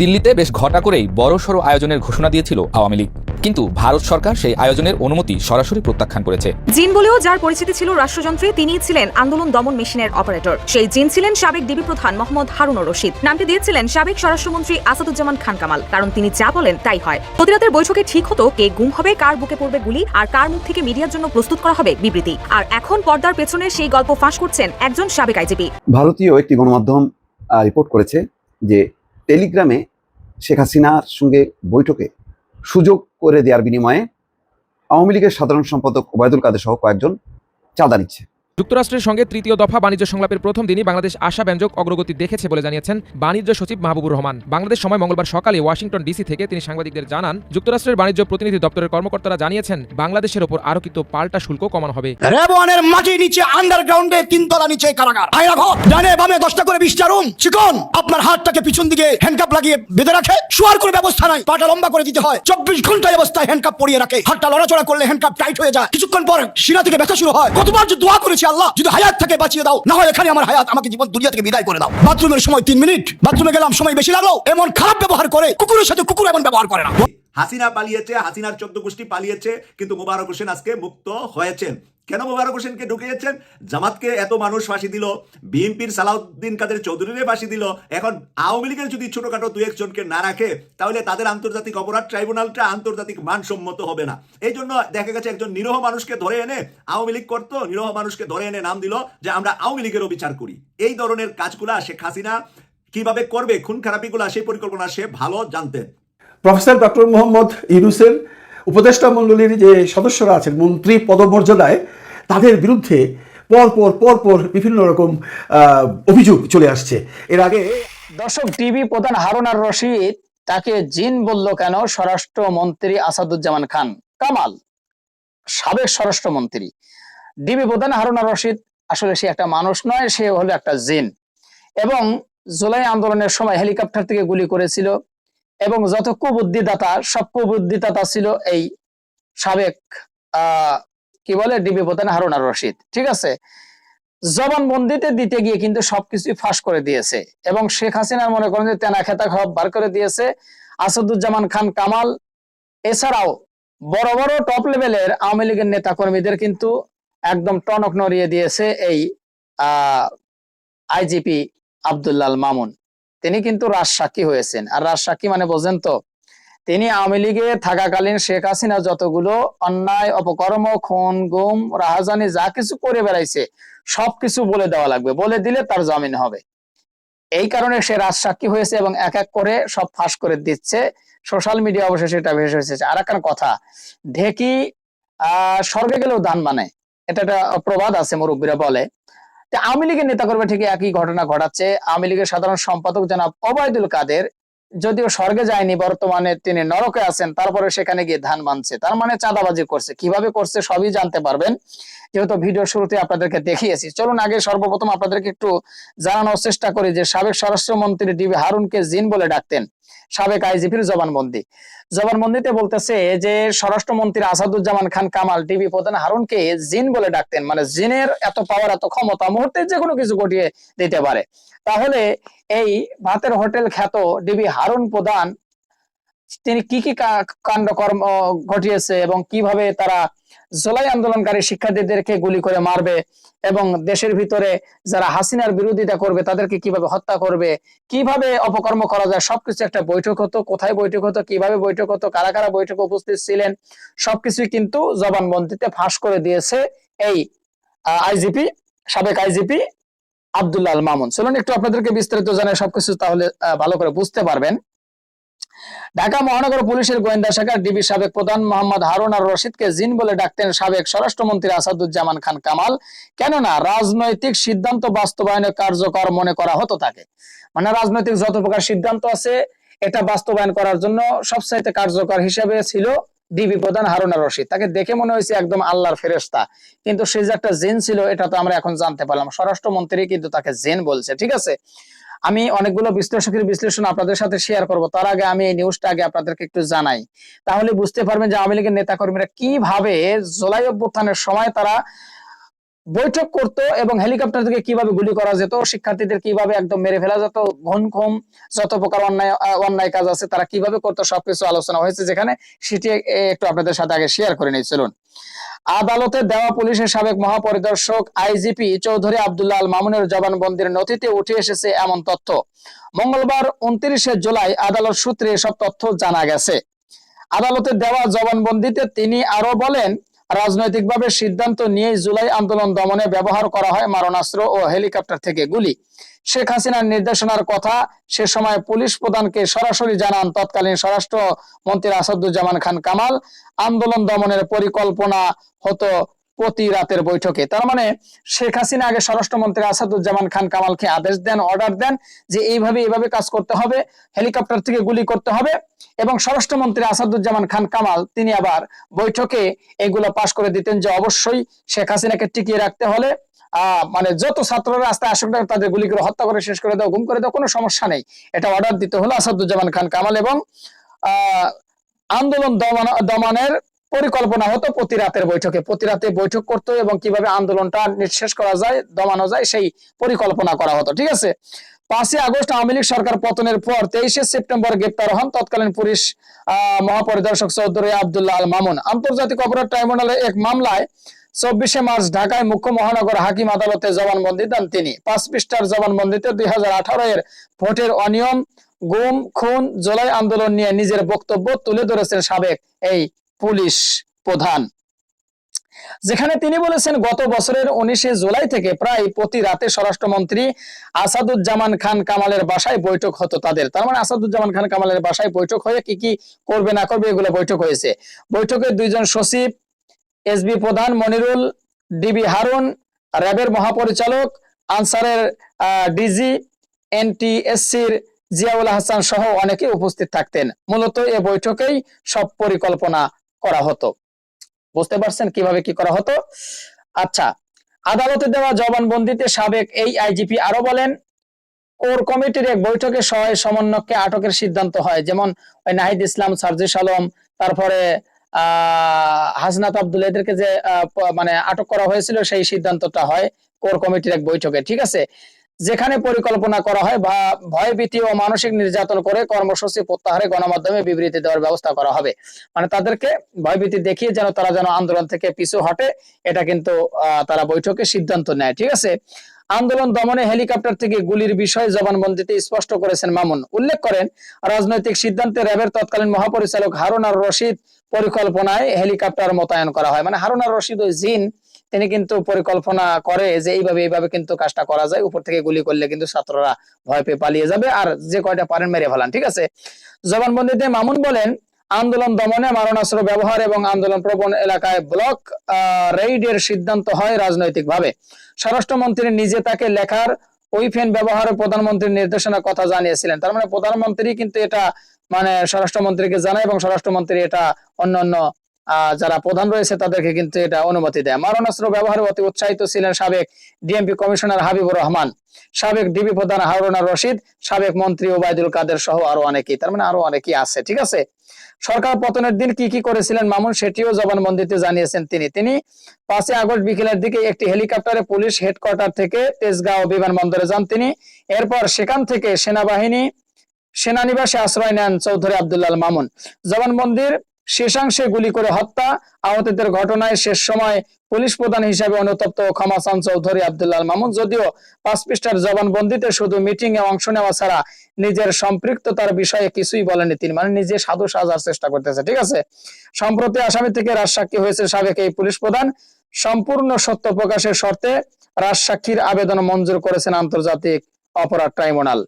দিল্লিতে বেশ ঘটা করেই বড়সড় আয়োজনের ঘোষণা দিয়েছিল আওয়ামী লীগ। কিন্তু ভারত সরকার সেই আয়োজনের অনুমতি সরাসরি প্রত্যাখ্যান করেছে। জিন বলেও যার পরিচিতি ছিল রাষ্ট্রযন্ত্রে তিনি ছিলেন আন্দোলন দমন মেশিনের অপারেটর। সেই জিন ছিলেন সাবেক ডিবি প্রধান মোহাম্মদ হারুনুর রশিদ। নামটি দিয়েছিলেন সাবেক স্বরাষ্ট্রমন্ত্রী আসাদুজ্জামান খান কামাল। কারণ তিনি যা বলেন তাই হয়। প্রতিরাতের বৈঠকে ঠিক হতো কে গুম হবে কার বুকে পড়বে গুলি আর কার মুখ থেকে মিডিয়ার জন্য প্রস্তুত করা হবে বিবৃতি। আর এখন পর্দার পেছনে সেই গল্প ফাঁস করছেন একজন সাবেক আইজিপি। ভারতীয় একটি গণমাধ্যম আহ, রিপোর্ট করেছে যে টেলিগ্রামে শেখ হাসিনার সঙ্গে বৈঠকে সুযোগ করে দেওয়ার বিনিময়ে আওয়ামী লীগের সাধারণ সম্পাদক ওবায়দুল কাদের সহ কয়েকজন চাঁদা নিচ্ছে। যুক্তরাষ্ট্রের সঙ্গে তৃতীয় দফা বাণিজ্য সংলাপের প্রথম দিনই বাংলাদেশ আশাব্যঞ্জক অগ্রগতি দেখেছে বলে জানিয়েছেন বাণিজ্য সচিব মাহবুবুর রহমান। বাংলাদেশ সময় মঙ্গলবার সকালে ওয়াশিংটন ডিসি থেকে তিনি সাংবাদিকদের জানান, যুক্তরাষ্ট্রের বাণিজ্য প্রতিনিধি দপ্তরের কর্মকর্তারা জানিয়েছেন, বাংলাদেশের ওপর আরোপিত পাল্টা শুল্ক কমানো হবে। নিচে আন্ডারগ্রাউন্ডে তিনতলা নিচে কারাগার। আয়না ঘর ডানে বামে দশটা করে বিশটা রুম চিকন, আপনার হাতটাকে পিছন দিকে হ্যান্ডকাপ লাগিয়ে বেঁধে রাখে। শোয়ার কোনো ব্যবস্থা নাই। পাটা লম্বা করে দিতে হয়। চব্বিশ ঘণ্টা এই অবস্থায় হ্যান্ডকাপ পরিয়ে রাখে। হাতটা লড়াচড়া করলে হ্যান্ডকাপ টাইট হয়ে যায়। কিছুক্ষণ পর শিরা থেকে ব্যথা শুরু হয়। কতবার যে দোয়া করেছি আল্লাহ যদি হায়াত থেকে, বাঁচিয়ে দাও। না হয় এখানে আমার হায়াত আমাকে জীবন, দুনিয়া থেকে বিদায় করে দাও। বাথরুমের সময় তিন মিনিট। বাথরুমে গেলাম, সময় বেশি লাগল। এমন খারাপ ব্যবহার করে, কুকুরের সাথে কুকুর এমন ব্যবহার করে না। হাসিনা পালিয়েছে, হাসিনার চোদ্দ গোষ্ঠী পালিয়েছে, কিন্তু মোবারক হোসেন আজকে মুক্ত হয়েছেন। কেন মোবারক হোসেনকে ঢুকিয়েছেন জামাতকে এত মানুষ ফাঁসি দিল, বিএনপির সালাউদ্দিন কাদের চৌধুরীরে ফাঁসি দিল, এখন আওয়ামী লীগের যদি ছোটখাটো দু একজনকে না রাখে, তাহলে তাদের আন্তর্জাতিক অপরাধ ট্রাইব্যুনালটা আন্তর্জাতিক মানসম্মত হবে না। এই জন্য দেখা গেছে একজন নিরহ মানুষকে ধরে এনে আওয়ামী লীগ করতো, নিরহ মানুষকে ধরে এনে নাম দিল যে আমরা আওয়ামী লীগেরও বিচার করি। এই ধরনের কাজগুলা শেখ হাসিনা কীভাবে করবে, খুন খারাপিগুলা সেই পরিকল্পনা সে ভালো জানতেন। প্রফেসর ডক্টর মোহাম্মদ ইউনুসের উপদেষ্টা মণ্ডলীর যে সদস্যরা আছেন, মন্ত্রী পদমর্যাদায়, তাদের বিরুদ্ধে পরপর পরপর বিভিন্ন রকম অভিযোগ চলে আসছে। এর আগে দর্শক, টিভি প্রধান হারুন আর রশিদ তাকে জিন বলল কেন? স্বরাষ্ট্রমন্ত্রী আসাদুজ্জামান খান। কামাল, সাবেক স্বরাষ্ট্রমন্ত্রী। ডিবি প্রধান হারুন আর রশিদ আসলে সে একটা মানুষ নয়, সে হলো একটা জিন। এবং জুলাই আন্দোলনের সময় হেলিকপ্টার থেকে গুলি করেছিল। এবং যত কুবুদ্ধিদাতা, সব কুবুদ্ধিদাতা ছিল এই সাবেক কি বলে, ডিবি প্রধান হারুন আর রশিদ, ঠিক আছে? জবানবন্দিতে দিতে গিয়ে কিন্তু সবকিছুই ফাঁস করে দিয়েছে এবং শেখ হাসিনার মনে করেন যে তেনা খেতা খাওয়া বার করে দিয়েছে। আসাদুজ্জামান খান কামাল, এছাড়াও বড় বড় টপ লেভেলের আওয়ামী লীগের নেতা কর্মীদের কিন্তু একদম টনক নড়িয়ে দিয়েছে এই আইজিপি আব্দুল্লাল মামুন। তিনি কিন্তু রাজসাক্ষী হয়েছেন। আর রাজসাক্ষী মানে বোঝেন তো, তিনি আওয়ামী লীগে থাকাকালীন শেখ হাসিনা যতগুলো অন্যায়, অপকর্ম, খুন, গুম, রাহাজানি যা কিছু করে বেড়াইছে, সবকিছু বলে দেওয়া লাগবে। বলে দিলে তার জামিন হবে। এই কারণে সে রাজসাক্ষী হয়েছে এবং এক এক করে সব ফাঁস করে দিচ্ছে। সোশ্যাল মিডিয়া অবশেষে এটা ভেসে এসেছে আর একটা কথা, ঢেকি, আহ, স্বর্গে গেলেও দান মানে এটা একটা প্রবাদ আছে, মুরব্বীরা বলে। আওয়ামী লীগের নেতা করবে ঠিক একই ঘটনা ঘটাচ্ছে। আওয়ামী লীগের সাধারণ সম্পাদক জনাব ওবায়দুল কাদের যদিও স্বর্গে যায়নি, বর্তমানে তিনি নরকে আছেন তারপরে সেখানে গিয়ে ধান মানছে তার মানে চাঁদাবাজি করছে। কীভাবে করছে সবই জানতে পারবেন। যেহেতু ভিডিও শুরুতে আপনাদেরকে দেখিয়েছি, চলুন আগে সর্বপ্রথম আপনাদেরকে একটু জানানোর চেষ্টা করি যে সাবেক স্বরাষ্ট্রমন্ত্রী ডিবি হারুনকে জিন বলে ডাকতেন। সাবেক আইজিপির জবানবন্দি। জবানবন্দিতে বলতেছে যে, স্বরাষ্ট্রমন্ত্রী আসাদুজ্জামান খান কামাল টিভি প্রধান হারুনকে জিন বলে ডাকতেন। মানে জিনের এত পাওয়ার এত ক্ষমতা মুহূর্তে যে কোনো কিছু ঘটিয়ে দিতে পারে। তাহলে এই ভাতের হোটেল খ্যাত ডিবি হারুন প্রধান, তিনি কি কি কা- কাণ্ডকর্ম ঘটিয়েছে এবং কীভাবে তারা জুলাই আন্দোলনকারী শিক্ষার্থীদেরকে গুলি করে মারবে এবং দেশের ভিতরে যারা হাসিনার বিরোধিতা করবে, তাদেরকে কীভাবে হত্যা করবে, কীভাবে অপকর্ম করা যায়, সবকিছু একটা বৈঠক হতো। কোথায় বৈঠক হতো, কীভাবে বৈঠক হতো, কারা কারা বৈঠকে উপস্থিত ছিলেন, সবকিছুই কিন্তু জবানবন্দিতে ফাঁস করে দিয়েছে এই আইজিপি, সাবেক আইজিপি আব্দুল্লাহ মামুন। চলুন একটু আপনাদেরকে বিস্তারিত জানাই সবকিছু, তাহলে ভালো করে বুঝতে পারবেন। ঢাকা মহানগর পুলিশের গোয়েন্দা শাখার ডিবি সাবেক প্রধান মোহাম্মদ হারুন আর রশিদকে জিন বলে ডাকতেন সাবেক স্বরাষ্ট্রমন্ত্রী আসাদুজ্জামান খান কামাল। কেননা রাজনৈতিক সিদ্ধান্ত বাস্তবায়নে কার্যকর মনে করা হতো তাকে। মানে রাজনৈতিক যত প্রকার সিদ্ধান্ত আছে, এটা বাস্তবায়ন করার জন্য সবচাইতে কার্যকর হিসেবে ছিল ডিবি প্রধান হারুনা রশিদ। তাকে দেখে মনে হয়েছে একদম আল্লাহর ফেরেস্তা কিন্তু সে যে একটা জেন ছিল, এটা তো আমরা এখন জানতে পারলাম। স্বরাষ্ট্রমন্ত্রী কিন্তু তাকে জেন বলছে, ঠিক আছে? আমি অনেকগুলো বিশ্লেষকের বিশ্লেষণ আপনাদের সাথে শেয়ার করব। তার আগে আমি এই নিউজটা আগে আপনাদেরকে একটু জানাই। তাহলে বুঝতে পারবেন যে আওয়ামী লীগের নেতাকর্মীরা কীভাবে জোলাই অভ্যুত্থানের সময় তারা বৈঠক করত এবং হেলিকপ্টার থেকে কীভাবে গুলি করা যেত, শিক্ষার্থীদের কীভাবে একদম মেরে ফেলা যেত ঘন ঘুম যত প্রকার অন্যায় অন্যায় কাজ আছে তারা কীভাবে করতো, সবকিছু আলোচনা হয়েছে যেখানে সেটি একটু আপনাদের সাথে আগে শেয়ার করে নিই, চলুন। আদালতে দেওয়া পুলিশের সাবেক মহাপরিদর্শক আইজিপি চৌধুরী আব্দুল্লাহ আল মামুনের জবানবন্দির নথিতে উঠে এসেছে এমন তথ্য। মঙ্গলবার উনত্রিশে জুলাই আদালত সূত্রে এসব তথ্য জানা গেছে। আদালতে দেওয়া জবানবন্দিতে তিনি আরও বলেন রাজনৈতিকভাবে সিদ্ধান্ত নিয়ে জুলাই আন্দোলন দমনে ব্যবহার করা হয় মারণাস্ত্র ও হেলিকপ্টার থেকে গুলি। শেখ হাসিনার নির্দেশনার কথা সে সময় পুলিশ প্রধানকে সরাসরি জানান তৎকালীন স্বরাষ্ট্র মন্ত্রী আসাদুজ্জামান খান কামাল। আন্দোলন দমনের পরিকল্পনা হতো প্রতি রাতের বৈঠকে। তার মানে শেখ হাসিনা আগে স্বরাষ্ট্রমন্ত্রী আসাদুজ্জামান খান কামালকে আদেশ দেন অর্ডার দেন যে এইভাবে এইভাবে কাজ করতে হবে হেলিকপ্টার থেকে গুলি করতে হবে এবং স্বরাষ্ট্রমন্ত্রী আসাদুজ্জামান খান কামাল তিনি আবার বৈঠকে এগুলো পাশ করে দিতেন যে অবশ্যই শেখ হাসিনাকে টিকিয়ে রাখতে হলে মানে যত ছাত্ররা রাস্তায় আসুক না, তাদের গুলি করে হত্যা করে শেষ করে দাও গুম করে দাও কোনো সমস্যা নেই। এটা অর্ডার দিতে হলো আসাদুজ্জামান খান কামাল এবং আন্দোলন দমন দমনের পরিকল্পনা হতো প্রতি রাতের বৈঠকে। প্রতি রাতে বৈঠক করতো এবং কীভাবে আন্দোলনটা নিঃশেষ করা যায়, দমানো যায়, সেই পরিকল্পনা করা হতো, ঠিক আছে? পাঁচই আগস্ট আওয়ামী লীগ সরকার পতনের পর তেইশে সেপ্টেম্বর গ্রেপ্তার হন তৎকালীন পুলিশ মহাপরিদর্শক চৌধুরী আব্দুল্লাহ আল মামুন। আন্তর্জাতিক অপরাধ ট্রাইব্যুনালের এক মামলায় চব্বিশে মার্চ ঢাকায় মুখ্য মহানগর হাকিম আদালতে জবানবন্দি দেন তিনি। পাঁচ পৃষ্ঠার জবানবন্দিতে দুই হাজার আঠারো এর ভোটের অনিয়ম, গুম, খুন, জুলাই আন্দোলন নিয়ে নিজের বক্তব্য তুলে ধরেছেন সাবেক এই পুলিশ প্রধান। যেখানে তিনি বলেছেন, গত বছরের উনিশে জুলাই থেকে প্রায় প্রতি রাতে স্বরাষ্ট্রমন্ত্রী আসাদুজ্জামান খান কামালের বাসায় বৈঠক হতো তাদের। তার মানে আসাদুজ্জামান খান কামালের বাসায় বৈঠক হয়ে কি কি করবে, না করবে, এগুলো বৈঠক হয়েছে। বৈঠকে দুইজন সচিব এসবি প্রধান মনিরুল ডিবি হারুন, র্যাবের মহাপরিচালক, আনসারের ডিজি এনটিএসসির জিয়াউল হাসান সহ অনেকে উপস্থিত থাকতেন। মূলত এ বৈঠকেই সব পরিকল্পনা করা হতো। বুঝতে পারছেন কীভাবে কি করা হতো? আচ্ছা আদালতে দেওয়া জবানবন্দিতে সাবেক এই আইজিপি আরও বলেন, কোর কমিটির এক বৈঠকে সহায় সমন্বয়ককে আটকের সিদ্ধান্ত হয়। যেমন ওই নাহিদ ইসলাম, সার্জিস আলম, তারপরে আহ হাসনাত আব্দুল, এদেরকে যে মানে আটক করা হয়েছিল সেই সিদ্ধান্তটা হয় কোর কমিটির এক বৈঠকে, ঠিক আছে? যেখানে পরিকল্পনা করা হয় বা ভয়ভীতি ও মানসিক নির্যাতন করে কর্মসূচি প্রত্যাহারে গণমাধ্যমে বিবৃতি দেওয়ার ব্যবস্থা করা হবে। মানে তাদেরকে ভয়ভীতি দেখিয়ে যেন তারা যেন আন্দোলন থেকে পিছু হটে, এটা কিন্তু তারা বৈঠকে সিদ্ধান্ত নেয়, ঠিক আছে? আন্দোলন দমনে হেলিকপ্টার থেকে গুলির বিষয়ে জবানবন্দিতে স্পষ্ট করেছেন মামুন। উল্লেখ করেন, রাজনৈতিক সিদ্ধান্তে র্যাবের তৎকালীন মহাপরিচালক হারুন আর রশিদ পরিকল্পনায় হেলিকপ্টার মোতায়েন করা হয়। মানে হারুন রশিদ জিন, তিনি কিন্তু পরিকল্পনা করে যে এইভাবে এইভাবে কিন্তু কাজটা করা যায়, উপর থেকে গুলি করলে কিন্তু ছাত্ররা ভয় পেয়ে পালিয়ে যাবে। আর যে কয়টা পারেন মেরে ফেলান, ঠিক আছে? জবানবন্দিতে মামুন বলেন, আন্দোলন দমনে মারণাস্ত্র ব্যবহার এবং আন্দোলন প্রবণ এলাকায় ব্লক রেইডের সিদ্ধান্ত হয় রাজনৈতিকভাবে। স্বরাষ্ট্রমন্ত্রী নিজে তাকে লেখার ওই ফ্যান ব্যবহারে প্রধানমন্ত্রীর নির্দেশনার কথা জানিয়েছিলেন। তার মানে প্রধানমন্ত্রী কিন্তু এটা মানে স্বরাষ্ট্রমন্ত্রীকে জানায় এবং স্বরাষ্ট্রমন্ত্রী এটা অন্যান্য আহ, যারা প্রধান রয়েছে তাদেরকে কিন্তু এটা অনুমতি দেয়। মারণাস্ত্র ব্যবহারে অতি উৎসাহিত ছিলেন সাবেক ডিএমপি কমিশনার হাবিবুর রহমান সাবেক ডিবি প্রধান হারুনা রশিদ সাবেক মন্ত্রী ওবায়দুল কাদের সহ আরও অনেকেই তার মানে আরও অনেকেই আছে ঠিক আছে? সরকার পতনের দিন কি কি করেছিলেন মামুন সেটিও জবানবন্দিতে জানিয়েছেন তিনি। তিনি পাঁচই আগস্ট বিকেলের দিকে একটি হেলিকপ্টারে পুলিশ হেডকোয়ার্টার থেকে তেজগাঁও বিমানবন্দরে যান তিনি। এরপর সেখান থেকে সেনাবাহিনী সেনানিবাসে আশ্রয় নেন চৌধুরী আব্দুল্লাহ মামুন। জবানবন্দির শেষাংশে গুলি করে হত্যা, আহতদের ঘটনায় শেষ সময় পুলিশ প্রধান হিসেবে অনুতপ্ত ক্ষমা চান চৌধুরী আব্দুল্লাহ মামুন। যদিও পাঁচ পৃষ্ঠার জবানবন্দিতে শুধু মিটিং এ অংশ নেওয়া ছাড়া নিজের সম্পৃক্ততার বিষয়ে কিছুই বলেনি তিনি মানে নিজে সাধু সাজার চেষ্টা করতেছে, ঠিক আছে? সম্প্রতি আসামি থেকে রাজসাক্ষী হয়েছে সাবেক এই পুলিশ প্রধান। সম্পূর্ণ সত্য প্রকাশের শর্তে রাজসাক্ষীর আবেদন মঞ্জুর করেছেন আন্তর্জাতিক অপরাধ ট্রাইব্যুনাল।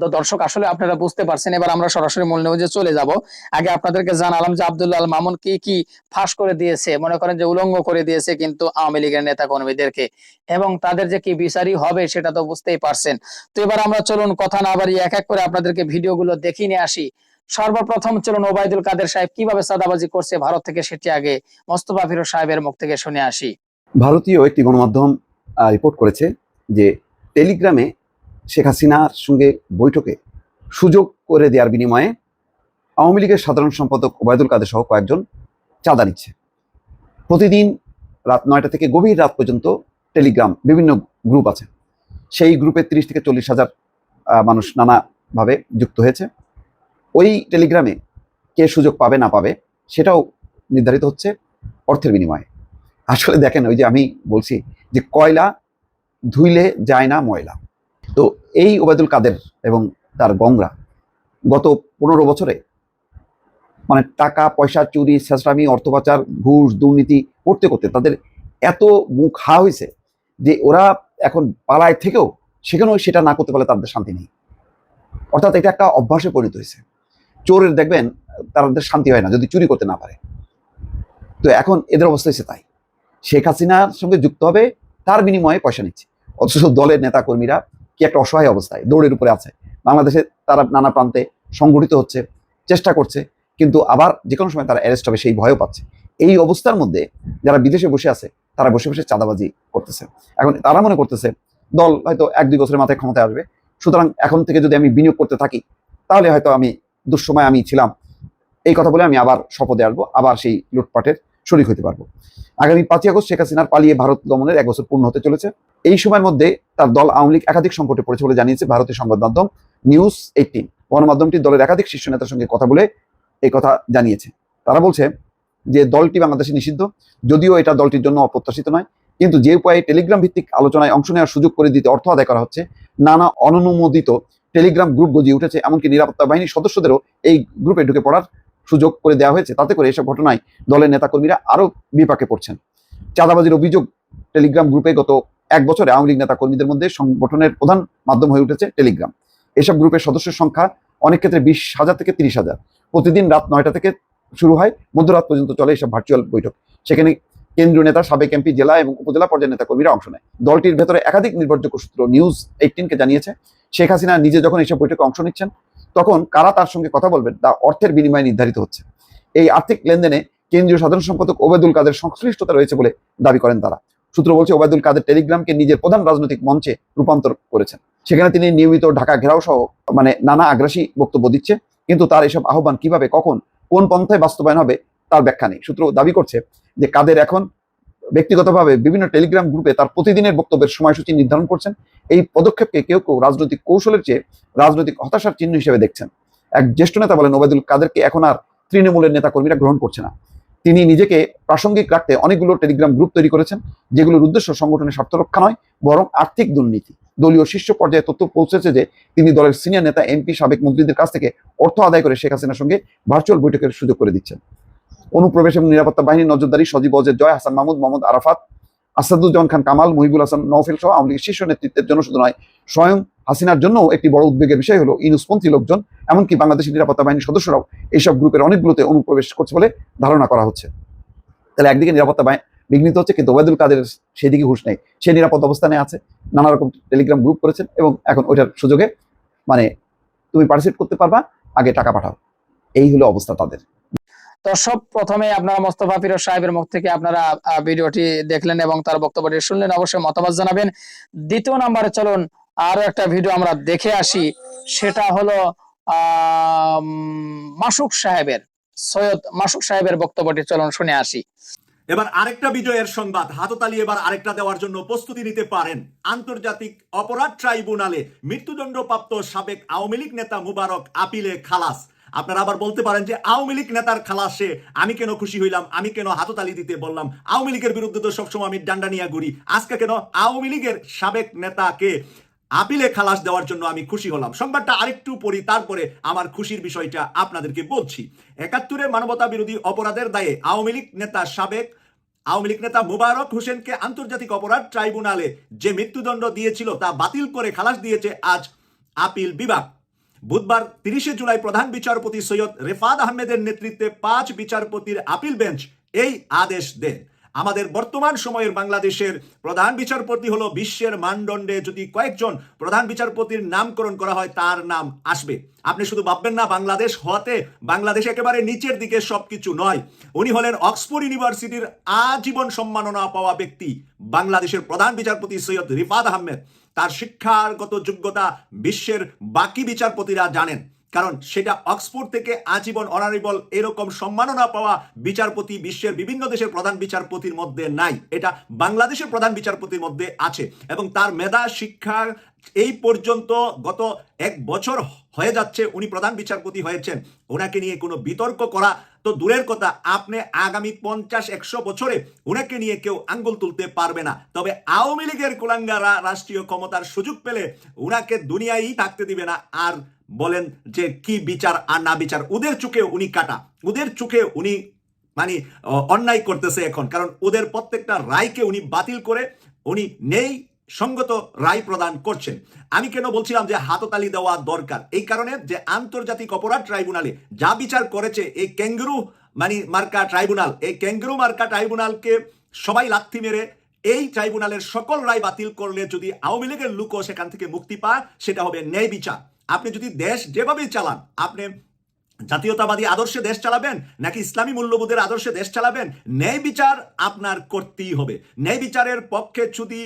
তো দর্শক, আসলে আপনারা বুঝতে পারছেন, এবার আমরা সরাসরি মূল নিউজে চলে যাব। আগে আপনাদেরকে জানালাম যে আব্দুল্লাহ মামুন কি কি ফাঁস করে দিয়েছে, মনে করেন যে উলঙ্গ করে দিয়েছে কিন্তু আওয়ামী লীগের নেতা কর্মীদেরকে এবং তাদের যে কি বিচারই হবে সেটা তো বুঝতেই পারছেন। তো এবার আমরা চলুন, কথা না বাড়িয়ে এক এক করে আপনাদেরকে ভিডিওগুলো দেখিয়ে নিয়ে আসি। সর্বপ্রথম চলুন, ওবায়দুল কাদের সাহেব কীভাবে সাদাবাজি করছে ভারত থেকে সেটি আগে মোস্তফা ফিরোজ সাহেবের মুখ থেকে শুনে আসি। ভারতীয় একটি গণমাধ্যম রিপোর্ট করেছে যে টেলিগ্রামে শেখ হাসিনার সঙ্গে বৈঠকে সুযোগ করে দেওয়ার বিনিময়ে আওয়ামী লীগের সাধারণ সম্পাদক ওবায়দুল কাদের সহ কয়েকজন চাঁদা নিচ্ছে। প্রতিদিন রাত নয়টা থেকে গভীর রাত পর্যন্ত টেলিগ্রাম বিভিন্ন গ্রুপ আছে। সেই গ্রুপে তিরিশ থেকে চল্লিশ হাজার মানুষ নানাভাবে যুক্ত হয়েছে। ওই টেলিগ্রামে কে সুযোগ পাবে না পাবে সেটাও নির্ধারিত হচ্ছে অর্থের বিনিময়ে। আসলে দেখেন, ওই যে আমি বলছি যে কয়লা ধুইলে যায় না ময়লা। তো এই ওবায়দুল কাদের এবং তার গংরা গত পনেরো বছরে মানে টাকা, পয়সা, চুরি ছেঁচড়ামি অর্থ পাচার ঘুষ, দুর্নীতি করতে করতে তাদের এত মুখ হা হয়েছে যে ওরা এখন পালায় থেকেও সেখানেও সেটা না করতে পারলে তাদের শান্তি নেই। অর্থাৎ এটা একটা অভ্যাসে পরিণত হয়েছে। চোরের দেখবেন তাদের শান্তি হয় না, যদি চুরি করতে না পারে। তো এখন এদের অবস্থা হয়েছে তাই। শেখ হাসিনার সঙ্গে যুক্ত হবে, তার বিনিময়ে পয়সা নিচ্ছে। অথচ দলের নেতা কর্মীরা কি একটা অসহায় অবস্থায়, দৌড়ের উপরে আছে। বাংলাদেশে তারা নানা প্রান্তে সংগঠিত হচ্ছে, চেষ্টা করছে, কিন্তু আবার যে কোনো সময় তারা অ্যারেস্ট হবে, সেই ভয়ও পাচ্ছে। এই অবস্থার মধ্যে যারা বিদেশে বসে আছে, তারা বসে বসে চাঁদাবাজি করতেছে। এখন তারা মনে করতেছে, দল হয়তো এক দুই বছরের মাথায় ক্ষমতায় আসবে, সুতরাং এখন থেকে যদি আমি বিনিয়োগ করতে থাকি, তাহলে হয়তো আমি দুঃসময় আমি ছিলাম। এই কথা বলে আমি আবার শপথে আসব, আবার সেই লুটপাটের শরিক হতে পারব। আগামী পাঁচই আগস্ট শেখ হাসিনার পালিয়ে ভারত গমনের এক বছর পূর্ণ হতে চলেছে। এই সময়ের মধ্যে তার দল আওয়ামী লীগ একাধিক সংকটে পড়েছে বলে জানিয়েছে ভারতীয় সংবাদ মাধ্যম নিউজ এইটিন। গণমাধ্যমটি দলের একাধিক শীর্ষ নেতার সঙ্গে কথা বলে এই কথা জানিয়েছে। তারা বলছে যে দলটি বাংলাদেশে নিষিদ্ধ, যদিও এটা দলটির জন্য অপ্রত্যাশিত নয়। কিন্তু যে উপায়ে টেলিগ্রাম ভিত্তিক আলোচনায় অংশ নেওয়ার সুযোগ করে দিতে অর্থ আদায় করা হচ্ছে, নানা অননুমোদিত টেলিগ্রাম গ্রুপ গজিয়ে উঠেছে। এমনকি নিরাপত্তা বাহিনীর সদস্যদেরও এই গ্রুপে ঢুকে পড়ার সুযোগ করে দেওয়া হয়েছে, তাতে করে এসব ঘটনায় দলের নেতাকর্মীরা আরও বিপাকে পড়ছেন। চাঁদাবাজির অভিযোগ টেলিগ্রাম গ্রুপে গত এক বছরে আওয়ামী লীগ নেতা কর্মীদের মধ্যে সংগঠনের প্রধান মাধ্যম হয়ে উঠেছে টেলিগ্রাম। এসব গ্রুপের সদস্যের সংখ্যা অনেক ক্ষেত্রে বিশ হাজার থেকে তিরিশ হাজার। প্রতিদিন রাত নয়টা থেকে শুরু হয়, মধ্যরাত পর্যন্ত চলে এসব ভার্চুয়াল বৈঠক। সেখানে কেন্দ্রীয় নেতা, সাবেক এমপি, জেলা এবং উপজেলা পর্যায়ের নেতা কর্মীরা অংশ নেয়। দলটির ভেতরে একাধিক নির্ভরযোগ্য সূত্র নিউজ এইটিনকে জানিয়েছে। শেখ হাসিনা নিজে যখন এইসব বৈঠকে অংশ নিচ্ছেন তখন কারা তার সঙ্গে কথা বলবেন? তা অর্থের বিনিময়ে নির্ধারিত হচ্ছে। এই আর্থিক লেনদেনে কেন্দ্রীয় সাধারণ সম্পাদক ওবায়দুল কাদের সংশ্লিষ্টতা রয়েছে বলে দাবি করেন তারা। সূত্র বলছে, ওবায়দুল কাদের টেলিগ্রামকে নিজের প্রধান রাজনৈতিক মঞ্চে রূপান্তর করেছেন। সেখানে তিনি নিয়মিত ঢাকা ঘেরাও সহ মানে নানা আগ্রাসী বক্তব্য দিচ্ছে, কিন্তু তার এসব আহ্বান কীভাবে, কখন, কোন পন্থায় বাস্তবায়ন হবে, তার ব্যাখ্যা নেই। সূত্র দাবি করছে যে, কাদের এখন ব্যক্তিগতভাবে বিভিন্ন টেলিগ্রাম গ্রুপে তার প্রতিদিনের বক্তব্যের সময়সূচি নির্ধারণ করছেন। এই পদক্ষেপকে কেউ কেউ রাজনৈতিক কৌশলের চেয়ে রাজনৈতিক হতাশার চিহ্ন হিসেবে দেখছেন। এক জ্যেষ্ঠ নেতা বলেন, ওবায়দুল কাদেরকে এখন আর তৃণমূলের নেতা কর্মীরা গ্রহণ করছে না। তিনি নিজেকে প্রাসঙ্গিক রাখতে অনেকগুলো টেলিগ্রাম গ্রুপ তৈরি করেছেন, যেগুলোর উদ্দেশ্য সংগঠনের স্বার্থ রক্ষা নয়, বরং আর্থিক দুর্নীতি। দলীয় শীর্ষ পর্যায়ে তথ্য পৌঁছেছে যে, তিনি দলের সিনিয়র নেতা, এমপি, সাবেক মন্ত্রীদের কাছ থেকে অর্থ আদায় করে শেখ হাসিনার সঙ্গে ভার্চুয়াল বৈঠকের সুযোগ করে দিচ্ছেন। অনুপ্রবেশ এবং নিরাপত্তা বাহিনীর নজরদারি সজীব অজের জয়, হাসান মাহমুদ, মোহাম্মদ আরাফাত, আসাদুজ্জামান খান কামাল, মহিবুল হাসান নওফেল সহ আওয়ামী লীগের শীর্ষ নেতৃত্বের জন্য শুধু নয়, স্বয়ং হাসিনার জন্য একটি বড় উদ্বেগের বিষয় হলো ইনুসপন্থী লোকজন, এমনকি বাংলাদেশের নিরাপত্তা বাহিনীর সদস্যরাও এইসব গ্রুপের অনেকগুলোতে অনুপ্রবেশ করছে বলে ধারণা করা হচ্ছে। তাহলে একদিকে নিরাপত্তা বাহিনী বিঘ্নিত হচ্ছে, কিন্তু ওবায়দুল কাদের সেদিকে হুঁশ নেই। সে নিরাপদ অবস্থানে আছে, নানা রকম টেলিগ্রাম গ্রুপ করেছেন এবং এখন ওইটার সুযোগে মানে তুমি পার্টিসিপেট করতে পারবা, আগে টাকা পাঠাও। এই হলো অবস্থা তাদের। দর্শক প্রথমে আপনারা মোস্তফা ফিরোজ সাহেবের মুখ থেকে আপনারা ভিডিওটি দেখলেন এবং তার বক্তব্যটি শুনলেন। অবশ্যই মতামত জানাবেন। দ্বিতীয় নম্বরে চলুন আরও একটা ভিডিও আমরা দেখে আসি। সেটা হলো মাসুক সাহেবের, সৈয়দ মাসুক সাহেবের বক্তব্যটি চলুন শুনে আসি। এবার আরেকটা বিজয়ের সংবাদ। হাততালি এবার আরেকটা দেওয়ার জন্য প্রস্তুতি নিতে পারেন। আন্তর্জাতিক অপরাধ ট্রাইব্যুনালে মৃত্যুদণ্ডপ্রাপ্ত সাবেক আওয়ামী লীগ নেতা মুবারক আপিলে খালাস। আপনারা আবার বলতে পারেন যে আওয়ামী লীগ নেতার খালাসে আমি কেন খুশি হইলাম? আমি কেন হাততালি দিতে বললাম? আওয়ামী লীগের বিরুদ্ধে তো সবসময় আমি ডান্ডা নিয়ে ঘুরি। আজকে কেন আওয়ামী লীগের সাবেক নেতাকে আপিলে খালাস দেওয়ার জন্য আমি খুশি হলাম? সংবাদটা আরেকটু পড়ি, তারপরে আমার খুশির বিষয়টা আপনাদেরকে বলছি। একাত্তরে মানবতা বিরোধী অপরাধের দায়ে আওয়ামী লীগ নেতা সাবেক আওয়ামী লীগ নেতা মুবারক হোসেনকে আন্তর্জাতিক অপরাধ ট্রাইব্যুনালে যে মৃত্যুদণ্ড দিয়েছিল তা বাতিল করে খালাস দিয়েছে আজ আপিল বিভাগ। বুধবার তিরিশে জুলাই প্রধান বিচারপতি সৈয়দ রেফাদ আহমেদের নেতৃত্বে পাঁচ বিচারপতির আপিল বেঞ্চ এই আদেশ দেন। আমাদের বর্তমান সময়ের বাংলাদেশের প্রধান বিচারপতি হলো বিশ্বের মানদণ্ডে যদি কয়েকজন প্রধান বিচারপতির নামকরণ করা হয়, তার নাম আসবে। আপনি শুধু ভাববেন না, বাংলাদেশ হতে বাংলাদেশ একেবারে নিচের দিকে সবকিছু নয়। উনি হলেন অক্সফোর্ড ইউনিভার্সিটির আজীবন সম্মাননা পাওয়া ব্যক্তি, বাংলাদেশের প্রধান বিচারপতি সৈয়দ রিফাত আহমেদ। তার শিক্ষাগত যোগ্যতা বিশ্বের বাকি বিচারপতিরা জানেন। কারণ সেটা অক্সফোর্ড থেকে আজীবন অনারেবল এরকম সম্মাননা পাওয়া বিচারপতি বিশ্বের বিভিন্ন দেশের প্রধান বিচারপতির মধ্যে নাই। এটা বাংলাদেশের প্রধান বিচারপতির মধ্যে আছে এবং তার মেধা, শিক্ষা এই পর্যন্ত গত এক বছর হয়ে যাচ্ছে, উনি প্রধান বিচারপতি হয়েছেন। ওনাকে নিয়ে কোনো বিতর্ক করা তো দূরের কথা, আপনি আগামী পঞ্চাশ, একশো বছরে ওনাকে নিয়ে কেউ আঙ্গুল তুলতে পারবে না। তবে আওয়ামী লীগের কুলাঙ্গারা রাষ্ট্রীয় ক্ষমতার সুযোগ পেলে ওনাকে দুনিয়ায় থাকতে দিবে না। আর বলেন যে কি বিচার আর না বিচার, ওদের চোখে উনি কাটা। ওদের চোখে উনি মানে অন্যায় করতেছে এখন। কারণ ওদের প্রত্যেকটা রায়কে উনি বাতিল করে উনি নেই সঙ্গত রায় প্রদান করছেন। আমি কেন বলছিলাম যে হাততালি দেওয়া দরকার? এই কারণে যে আন্তর্জাতিক অপরাধ ট্রাইব্যুনালে যা বিচার করেছে এই ক্যাঙ্গুরু মানে মার্কা ট্রাইব্যুনাল, এই ক্যাঙ্গুরু মার্কা ট্রাইব্যুনালকে সবাই লাথি মেরে এই ট্রাইব্যুনালের সকল রায় বাতিল করলে যদি আওয়ামী লীগের লুকও সেখান থেকে মুক্তি পায়, সেটা হবে ন্যায় বিচার। আপনি যদি দেশ যেভাবেই চালান, আপনি জাতীয়তাবাদী আদর্শে দেশ চালাবেন নাকি ইসলামী মূল্যবোধের আদর্শে দেশ চালাবেন, ন্যায় বিচার আপনার করতেই হবে। ন্যায় বিচারের পক্ষে যদি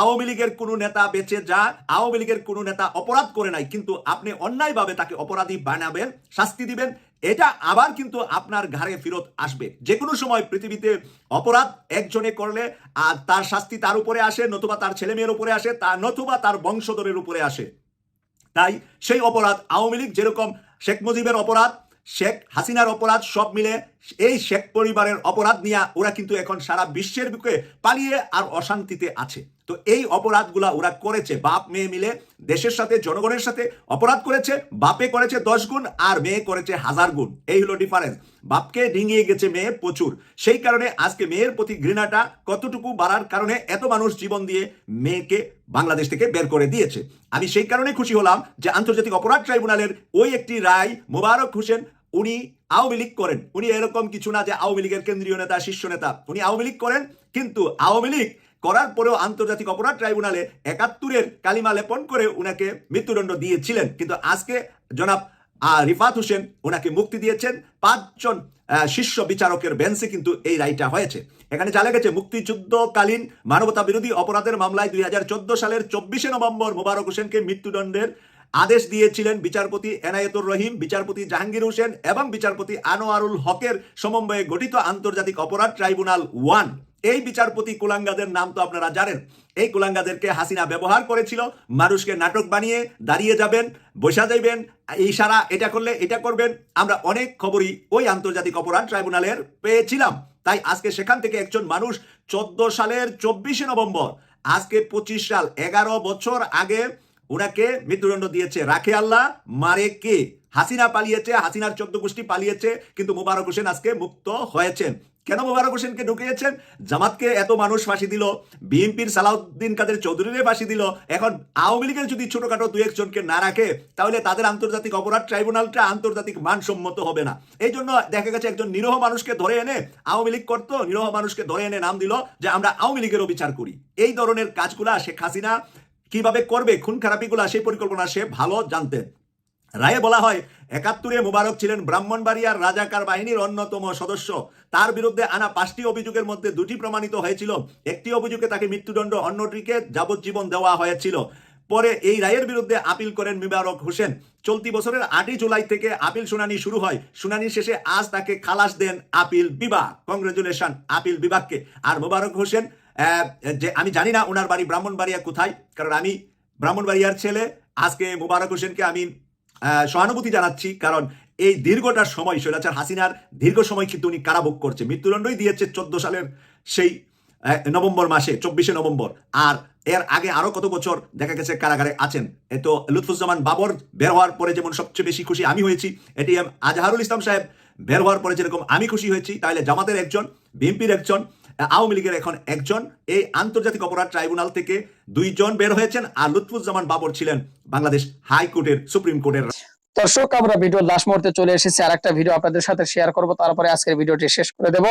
আওয়ামী লীগের কোনো নেতা বেঁচে যা আওয়ামী লীগের কোনো নেতা অপরাধ করে নাই, কিন্তু আপনি অন্যায়ভাবে তাকে অপরাধী বানাবেন, শাস্তি দিবেন, এটা আবার কিন্তু আপনার ঘাড়ে ফেরত আসবে। যে কোনো সময় পৃথিবীতে অপরাধ একজনে করলে, আর তার শাস্তি তার উপরে আসে, নতুবা তার ছেলে মেয়ের উপরে আসে, তা নতুবা তার বংশধরের উপরে আসে। তাই সেই অপরাধ, আওয়ামী লীগ যেরকম শেখ মুজিবের অপরাধ, শেখ হাসিনার অপরাধ, সব মিলে এই শেখ পরিবারের অপরাধ নিয়ে ওরা কিন্তু এখন সারা বিশ্বের বুকে পালিয়ে আর অশান্তিতে আছে। তো এই অপরাধগুলা ওরা করেছে। বাপ, মেয়ে মিলে দেশের সাথে, জনগণের সাথে অপরাধ করেছে, বাপে করেছে দশ গুণ আর মেয়ে করেছে হাজার গুণ। এই হলো ডিফারেন্স বাপকে ডিঙিয়ে গেছে মেয়ে প্রচুর। সেই কারণে আজকে মেয়ের প্রতি ঘৃণাটা কতটুকু বাড়ার কারণে এত মানুষ জীবন দিয়ে মেয়েকে বাংলাদেশ থেকে বের করে দিয়েছে। আমি সেই কারণে খুশি হলাম যে আন্তর্জাতিক অপরাধ ট্রাইব্যুনালের ওই একটি রায় মোবারক হোসেন, উনি আওয়ামী লীগ করেন। উনি এরকম কিছু না যে আওয়ামী লীগের কেন্দ্রীয় নেতা, শীর্ষ নেতা। উনি আওয়ামী লীগ করেন, কিন্তু আওয়ামী লীগ করার পরেও আন্তর্জাতিক অপরাধ ট্রাইব্যুনালে একাত্তরের কালিমা লেপন করে উনাকে মৃত্যুদণ্ড দিয়েছিলেন। কিন্তু আজকে জনাব রিফাত হোসেন ওনাকে মুক্তি দিয়েছেন। পাঁচজন শীর্ষ বিচারকের বেঞ্চে কিন্তু এই রায়টা হয়েছে। এখানে জানা গেছে, মুক্তিযুদ্ধকালীন মানবতা বিরোধী অপরাধের মামলায় দুই হাজার চোদ্দ সালের চব্বিশে নভেম্বর মোবারক হোসেনকে মৃত্যুদণ্ডের আদেশ দিয়েছিলেন বিচারপতি এনায়েতুর রহিম, বিচারপতি জাহাঙ্গীর হোসেন এবং বিচারপতি আনোয়ারুল হকের সমন্বয়ে গঠিত আন্তর্জাতিক অপরাধ ট্রাইব্যুনাল ওয়ান। এই বিচারপতি কুলাঙ্গাদের নাম তো আপনারা জানেন। এই কুলাঙ্গাদেরকে হাসিনা ব্যবহার করেছিল, মানুষকে নাটক বানিয়ে দাঁড়িয়ে যাবেন, বসা যাইবেন, ইশারা এটা করলে এটা করবেন। আমরা অনেক খবরই ওই আন্তর্জাতিক অপরাধ ট্রাইব্যুনালের পেয়েছিলাম। তাই আজকে সেখান থেকে একজন মানুষ চোদ্দ সালের চব্বিশে নভেম্বর, আজকে পঁচিশ সাল, এগারো বছর আগে ওনাকে মৃত্যুদণ্ড দিয়েছে। রাখে আল্লাহ, মারে কে? হাসিনা পালিয়েছে, হাসিনার চোদ্দ গোষ্ঠী পালিয়েছে, কিন্তু মুবারক হোসেন আজকে মুক্ত হয়েছেন। কেন মুবারক হোসেনকে ঢুকিয়েছেন? জামাতকে এত মানুষ ফাঁসি দিল, বিএনপির সালাউদ্দিন কাদের চৌধুরীরে ফাঁসি দিল, এখন আওয়ামী লীগের যদি ছোটখাটো দু একজনকে না রাখে, তাহলে তাদের আন্তর্জাতিক অপরাধ ট্রাইব্যুনালটা আন্তর্জাতিক মানসম্মত হবে না। এই জন্য দেখা গেছে একজন নিরহ মানুষকে ধরে এনে, আওয়ামী লীগ করতো, নিরহ মানুষকে ধরে এনে নাম দিল যে আমরা আওয়ামী লীগেরও বিচার করি। এই ধরনের কাজগুলা শেখ হাসিনা কীভাবে করবে, খুন খারাপিগুলা সেই পরিকল্পনা সে ভালো জানতেন। রায়ে বলা হয়, একাত্তরে মুবারক ছিলেন ব্রাহ্মণবাড়িয়ার রাজাকার বাহিনীর অন্যতম সদস্য। তার বিরুদ্ধে আনা পাঁচটি অভিযোগের মধ্যে দুটি প্রমাণিত হয়েছিল। একটি অভিযোগে তাকে মৃত্যুদণ্ড, অন্যটিকে যাবজ্জীবন দেওয়া হয়েছিল। পরে এই রায়ের বিরুদ্ধে আপিল করেন মুবারক হোসেন। চলতি বছরের আটই জুলাই থেকে আপিল শুনানি শুরু হয়। শুনানি শেষে আজ তাকে খালাস দেন আপিল বিভাগ। কংগ্রেচুলেশন আপিল বিভাগকে। আর মুবারক হোসেন যে আমি জানি না ওনার বাড়ি ব্রাহ্মণবাড়িয়া কোথায়, কারণ আমি ব্রাহ্মণবাড়িয়ার ছেলে। আজকে মুবারক হোসেনকে আমি সহানুভূতি জানাচ্ছি, কারণ এই দীর্ঘটা সময় স্বৈরাচার হাসিনার দীর্ঘ সময় কিন্তু উনি কারাভোগ করছে। মৃত্যুদণ্ডই দিয়েছে চোদ্দ সালের সেই নভেম্বর মাসে, চব্বিশে নভেম্বর। আর এর আগে আরও কত বছর দেখা গেছে কারাগারে আছেন? তো লুৎফুজ্জামান বাবর বের হওয়ার পরে যেমন সবচেয়ে বেশি খুশি আমি হয়েছি, এটি এম আজহারুল ইসলাম সাহেব বের হওয়ার পরে যেরকম আমি খুশি হয়েছি, তাহলে জামাতের একজন, বিএনপির একজন আওয়ামী লীগের এখন একজন। এই আন্তর্জাতিক অপরাধ ট্রাইব্যুনাল থেকে দুইজন বের হয়েছেন আর লুৎফুজ্জামান বাবর ছিলেন বাংলাদেশ হাইকোর্টের সুপ্রিম কোর্টের। দর্শক আমরা ভিডিও লাস্ট মুহূর্তে চলে এসেছি। আর একটা ভিডিও আপনাদের সাথে শেয়ার করব তারপরে আজকের ভিডিওটি শেষ করে দেব।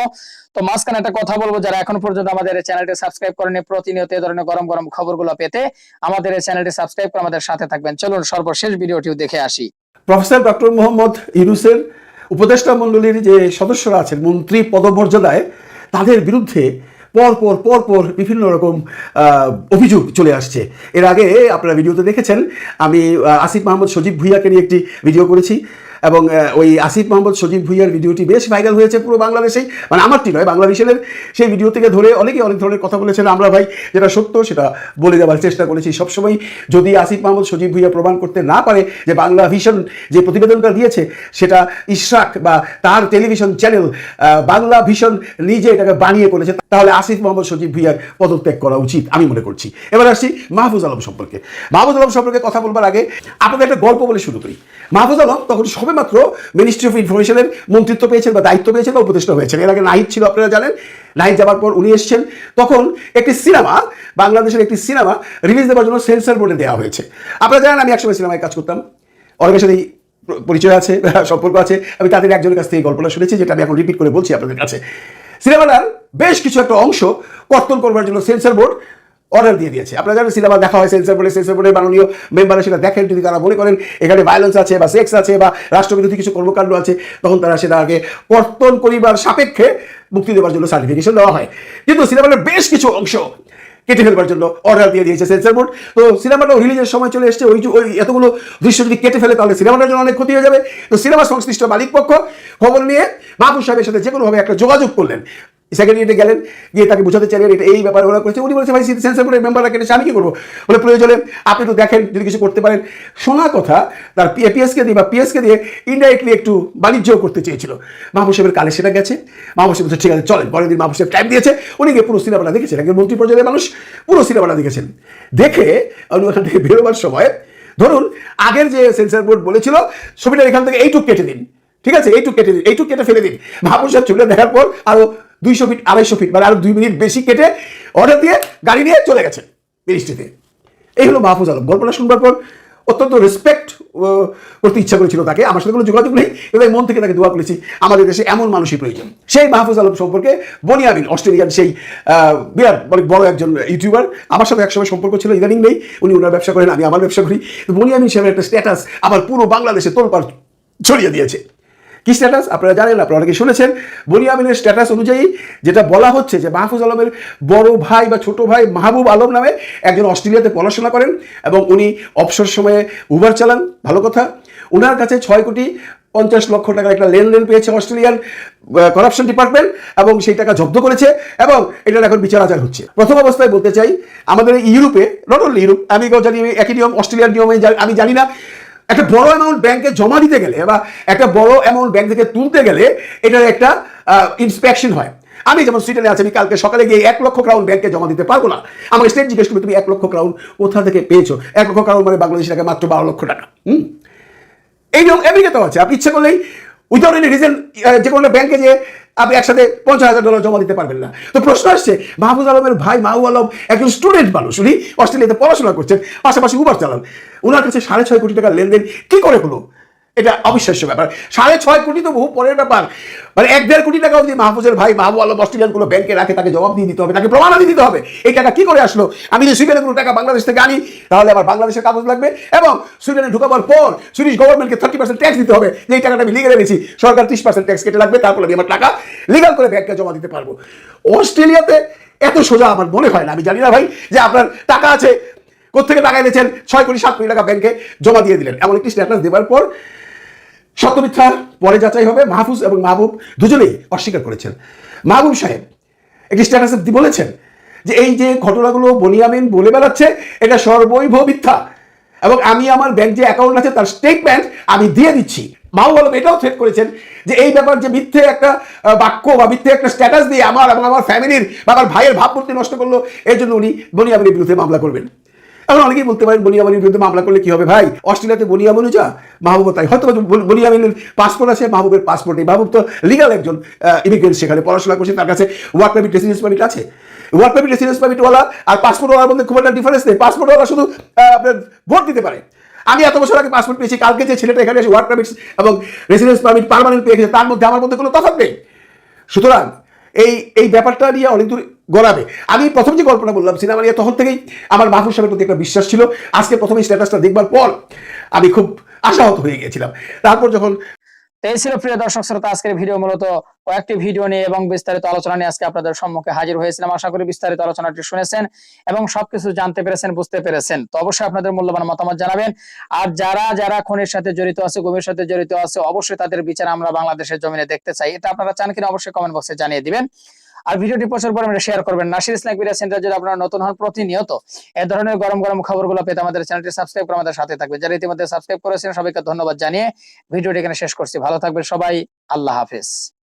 তো মাঝখানে একটা কথা বলব যারা এখন পর্যন্ত আমাদের চ্যানেলটি সাবস্ক্রাইব করেনি প্রতিনিয়ত এই ধরনের গরম গরম খবরগুলো পেতে আমাদের এই চ্যানেলটি সাবস্ক্রাইব করে আমাদের সাথে থাকবেন। চলুন সর্বশেষ ভিডিওটিও দেখে আসি। প্রফেসর ডক্টর মোহাম্মদ ইউনুসের উপদেষ্টা মণ্ডলীর যে সদস্যরা আছেন মন্ত্রী পদমর্যাদায় তাদের বিরুদ্ধে পরপর পরপর পর পর বিভিন্ন রকম অভিযোগ চলে আসছে। এর আগে আপনারা ভিডিওতে দেখেছেন, আমি আসিফ মাহমুদ সজীব ভুইয়াকে নিয়ে একটি ভিডিও করেছি। এবং ওই আসিফ মাহমুদ, সজীব ভুইয়ার ভিডিওটি বেশ ভাইরাল হয়েছে পুরো বাংলাদেশেই। মানে আমারটি নয় বাংলা মিশনের সেই ভিডিও থেকে ধরে অনেকে অনেক ধরনের কথা বলেছেন। আমরা ভাই যেটা সত্য, সেটা বলে দেওয়ার চেষ্টা করেছি সবসময়। যদি আসিফ মাহমুদ, সজীব ভুইয়া প্রমাণ করতে না পারে যে বাংলা ভিশন যে প্রতিবেদনটা দিয়েছে, সেটা ইশরাক বা তার টেলিভিশন চ্যানেল বাংলা ভিশন নিজে এটাকে বানিয়ে করেছে তাহলে আসিফ মোহাম্মদ সজীব ভুইয়ার পদত্যাগ করা উচিত, আমি মনে করছি। এবার আসছি মাহফুজ আলম সম্পর্কে। মাহফুজ আলম সম্পর্কে কথা বলবার আগে আপনাদের একটা গল্প বলে শুরু করি। মাহফুজ আলম তখন সবেমাত্র মিনিস্ট্রি অফ ইনফরমেশনের মন্ত্রিত্ব পেয়েছেন বা দায়িত্ব পেয়েছেন বা উপদেষ্টা হয়েছেন। এর আগে নাহিদ ছিল, আপনারা জানেন? নাহিদ যাওয়ার পর উনি এসেছেন। তখন একটি সিনেমা, বাংলাদেশের একটি সিনেমা রিলিজ দেওয়ার জন্য সেন্সার বোর্ডে দেওয়া হয়েছে। আপনারা জানেন, আমি একসময় সিনেমায় কাজ করতাম। অনেকের সাথে পরিচয় আছে, সম্পর্ক আছে। আমি তাদের একজনের কাছ থেকে গল্পটা শুনেছি, যেটা আমি এখন রিপিট করে বলছি আপনাদের কাছে। সিনেমাটার বেশ কিছু একটা অংশ কর্তন করবার জন্য সেন্সর বোর্ড অর্ডার দিয়ে দিয়েছে। আপনারা জানেন সিনেমা দেখা হয় সেন্সর বোর্ডে সেন্সর বোর্ডের মাননীয় মেম্বাররা সেটা দেখেন, যদি তারা মনে করেন এখানে ভায়োলেন্স আছে বা সেক্স আছে বা রাষ্ট্রবিরোধী কিছু কর্মকাণ্ড আছে, তখন তারা সেটা আগে কর্তন করিবার সাপেক্ষে মুক্তি দেওয়ার জন্য সার্টিফিকেশন দেওয়া হয়। কিন্তু সিনেমাটার বেশ কিছু অংশ কেটে ফেলবার জন্য অর্ডার দিয়ে দিয়েছে সেন্সর বোর্ড। তো সিনেমাটা রিলিজের সময় চলে এসছে, ওই ওই এতগুলো দৃশ্য যদি কেটে ফেলে, তাহলে সিনেমাটার জন্য অনেক ক্ষতি হয়ে যাবে। তো সিনেমা সংশ্লিষ্ট মালিক পক্ষ খবর নিয়ে মাহবুব সাহেবের সাথে যে কোনোভাবে একটা যোগাযোগ করলেন। সেক্রেটারিয়েটে গেলেন, গিয়ে তাকে বোঝাতে চাইলেন, এটা এই ব্যাপার ওরা করেছে। উনি বলেছে, ভাই সেন্সর বোর্ডের মেম্বাররা কেটেছে, আমি কি করব? বলে, প্রয়োজনে আপনি একটু দেখেন, যদি কিছু করতে পারেন। শোনা কথা, তার পিএসকে দিয়ে বা পিএসকে দিয়ে ইনডাইরেক্টলি একটু বাণিজ্য করতে চেয়েছিল। মাহবুব সাহেবের কালে সেটা গেছে। মাহবুব সাহেব ঠিক আছে, চলেন। পরের দিন মাহবুব সাহেব টাইম দিয়েছে। উনি গিয়ে পুরো সিনেমাটা দেখেছেন। একজন মন্ত্রী পর্যায়ের মানুষ, পুরো সিনেমাটা দেখেছেন। দেখে উনি ওখান থেকে বেরোবার সময়, ধরুন, আগের যে সেন্সর বোর্ড বলেছিল ছবিটা এখান থেকে এইটুক কেটে দিন। ঠিক আছে, এইটুক কেটে দিন, এইটুক কেটে ফেলে দিন। মাহবুব সাহেব ছবিটা দেখার পর আরও দুইশো ফিট আড়াইশো ফিট মানে আরও দুই মিনিট বেশি কেটে অর্ডার দিয়ে গাড়ি নিয়ে চলে গেছে মিনিস্ট্রিতে এই হলো মাহফুজ আলম। গল্পটা শুনবার পর অত্যন্ত রেসপেক্ট করতে ইচ্ছা করেছিল তাকে। আমার সাথে কোনো যোগাযোগ নেই আমি মন থেকে তাকে দোয়া করেছি। আমাদের দেশে এমন মানুষই প্রয়োজন। সেই মাহফুজ আলম সম্পর্কে বনিয়ামিন অস্ট্রেলিয়ান সেই বিরাট অনেক বড় একজন ইউটিউবার আমার সাথে একসময় সম্পর্ক ছিল, ইদানিং নেই। উনি ওনার ব্যবসা করেন, আমি আমার ব্যবসা করি। তো বনিয়ামিন সাহেবের একটা স্ট্যাটাস আবার পুরো বাংলাদেশে তোলপাড় ছড়িয়ে দিয়েছে। কি স্ট্যাটাস আপনারা জানেন, আপনারা অনেকে শুনেছেন। বনিয়ামিনের স্ট্যাটাস অনুযায়ী যেটা বলা হচ্ছে যে মাহফুজ আলমের বড় ভাই বা ছোট ভাই মাহবুব আলম নামে একজন অস্ট্রেলিয়াতে পড়াশোনা করেন এবং উনি অবসর সময়ে উবার চালান। ভালো কথা। ওনার কাছে ছয় কোটি পঞ্চাশ লক্ষ টাকার একটা লেনদেন পেয়েছে অস্ট্রেলিয়ান করাপশন ডিপার্টমেন্ট এবং সেই টাকা জব্দ করেছে এবং এটার এখন বিচার আচার হচ্ছে। প্রথম অবস্থায় বলতে চাই, আমাদের ইউরোপে নট অনলি ইউরোপ, আমেরিকাও জানি, একই নিয়ম, অস্ট্রেলিয়ার নিয়মে আমি আমি জানি না একটা বড় অ্যামাউন্ট ব্যাংকে জমা দিতে গেলে বা একটা বড় অ্যামাউন্ট ব্যাংক থেকে তুলতে গেলে এটার একটা ইন্সপেকশন হয়। আমি যেমন সুইডেনে আছি, আমি কালকে সকালে গিয়ে এক লক্ষ ক্রাউন ব্যাংকে জমা দিতে পারব না। আমাকে স্টেট জিজ্ঞেস করবে তুমি এক লক্ষ ক্রাউন কোথা থেকে পেয়েছ? এক লক্ষ ক্রাউন মানে বাংলাদেশি টাকা, মাত্র বারো লক্ষ টাকা। হুম? এই নিয়ম আমেরিকাতেও আছে। আপনি ইচ্ছা করলেই উইদাউট এনি রিজন যে কোনো ব্যাংকে যে আপনি একসাথে পঞ্চাশ হাজার ডলার জমা দিতে পারবেন না। তো প্রশ্ন আসছে, মাহফুজ আলমের ভাই মাহবুব আলম একজন স্টুডেন্ট মানুষ। উনি অস্ট্রেলিয়াতে পড়াশোনা করছেন, পাশাপাশি উবার চালান। ওনার কাছে সাড়ে ছয় কোটি টাকার লেনদেন কি করে হলো? এটা অবিশ্বাস্য ব্যাপার। সাড়ে ছয় কোটি তো বহু পরের ব্যাপার। মানে এক দেড় কোটি টাকা যদি মাহফুজের ভাই মাহবুব আলম অস্ট্রেলিয়ান কোনো ব্যাংকে রাখে, তাকে জবাব দিয়ে দিতে হবে, তাকে প্রমাণাদি দিতে হবে। এই টাকা কি করে আসলো? আমি যদি সুইডেনে কোনো টাকা বাংলাদেশ থেকে আনি, তাহলে আবার বাংলাদেশের কাগজ লাগবে এবং সুইডেনে ঢুকাবার পর সুইডিশ গভর্নমেন্টকে থার্টি পার্সেন্ট ট্যাক্স দিতে হবে, যে এই টাকাটা আমি লিগে এনেছি, সরকার ত্রিশ পার্সেন্ট ট্যাক্স কেটে লাগবে, তারপর আমি আমার টাকা লিগাল করে ব্যাংকে জমা দিতে পারব। অস্ট্রেলিয়াতে এত সোজা আমার মনে হয় না, আমি জানি না ভাই, যে আপনার টাকা আছে কোথেকে টাকা এনেছেন? ছয় কোটি, সাত কোটি টাকা ব্যাংকে জমা দিয়ে দিলেন। এমন একটি স্ট্যাটাস দেওয়ার পর সত্য মিথ্যা পরে যাচাই হবে। মাহফুজ এবং মাহবুব দুজনেই অস্বীকার করেছেন। মাহবুব সাহেব একটি স্ট্যাটাসে বলেছেন যে, এই যে ঘটনাগুলো বনিয়ামিন বলে বেড়াচ্ছে, এটা সর্বৈভ মিথ্যা এবং আমি আমার ব্যাংক যে অ্যাকাউন্ট আছে, তার স্টেটমেন্ট আমি দিয়ে দিচ্ছি। মাহবুব আলম এটাও থ্রেট করেছেন যে, এই ব্যাপার যে মিথ্যে একটা বাক্য বা মিথ্যে একটা স্ট্যাটাস দিয়ে আমার এবং আমার ফ্যামিলির বা আমার ভাইয়ের ভাবমূর্তি নষ্ট করল, এর জন্য উনি বনিয়ামিনের বিরুদ্ধে মামলা করবেন। এখন অনেকেই বলতে পারেন বনিয়ামিনের বিরুদ্ধে মামলা করলে কি হবে ভাই? অস্ট্রেলিয়াতে বনিয়ামিনও যা, মাহবুব তাই। হয়তো বনিয়ামিনের পাসপোর্ট আছে, মাহবুবের পাসপোর্ট নেই। মাহবুব তো লিগাল একজন ইমিগ্রেন্ট সেখানে পড়াশোনা করছে, তার কাছে ওয়ার্ক পারমিট রেসিডেন্স পারমিট আছে। ওয়ার্ক পারমিট রেসিডেন্স পারমিটওয়ালা আর পাসপোর্টওয়ালার মধ্যে খুব একটা ডিফারেন্স নেই। পাসপোর্টওয়ালা শুধু আপনার ভোট দিতে পারে। আমি এত বছর আগে পাসপোর্ট পেয়েছি, কালকে যে ছেলেটা এখানে এসে ওয়ার্ক পারমিট এবং রেসিডেন্স পারমিট পার্মানেন্ট পেয়ে গেছে, তার মধ্যে আমার মধ্যে কোনো তফাৎ নেই। সুতরাং এই এই ব্যাপারটা নিয়ে অনেক দূর গড়াবে। আমি প্রথম যে গল্পটা বললাম, সিনেমা নিয়ে তখন থেকেই আমার মাহফুজ সাহেবের প্রতি একটা বিশ্বাস ছিল। আজকে প্রথমে স্ট্যাটাসটা দেখবার পর আমি খুব আশাহত হয়ে গিয়েছিলাম। তারপর যখন এই ছিল প্রিয় দর্শক শ্রোতা, আজকের ভিডিও মূলত কয়েকটি ভিডিও নিয়ে এবং বিস্তারিত আলোচনা নিয়ে আজকে আপনাদের সম্মুখে হাজির হয়েছিলাম। আশা করি বিস্তারিত আলোচনাটি শুনেছেন এবং সবকিছু জানতে পেরেছেন, বুঝতে পেরেছেন। তো অবশ্যই আপনাদের মূল্যবান মতামত জানাবেন। আর যারা যারা খুনের সাথে জড়িত আছে, গুমের সাথে জড়িত আছে, অবশ্যই তাদের বিচার আমরা বাংলাদেশের জমিনে দেখতে চাই। এটা আপনারা চান কিনা অবশ্যই কমেন্ট বক্সে জানিয়ে দিবেন। আর ভিডিওটি প্রচুর আমরা শেয়ার করবেন। নাসির ইসলাম মিডিয়া সেন্টার যদি আপনারা নতুন হন প্রতিনিয়ত এ ধরনের গরম গরম খবরগুলো পেতে আমাদের চ্যানেলটি সাবস্ক্রাইব করে আমাদের সাথে থাকবে যারা ইতিমধ্যে সাবস্ক্রাইব করেছেন সবাইকে ধন্যবাদ জানিয়ে ভিডিওটি এখানে শেষ করছি। ভালো থাকবেন সবাই। আল্লাহ হাফেজ।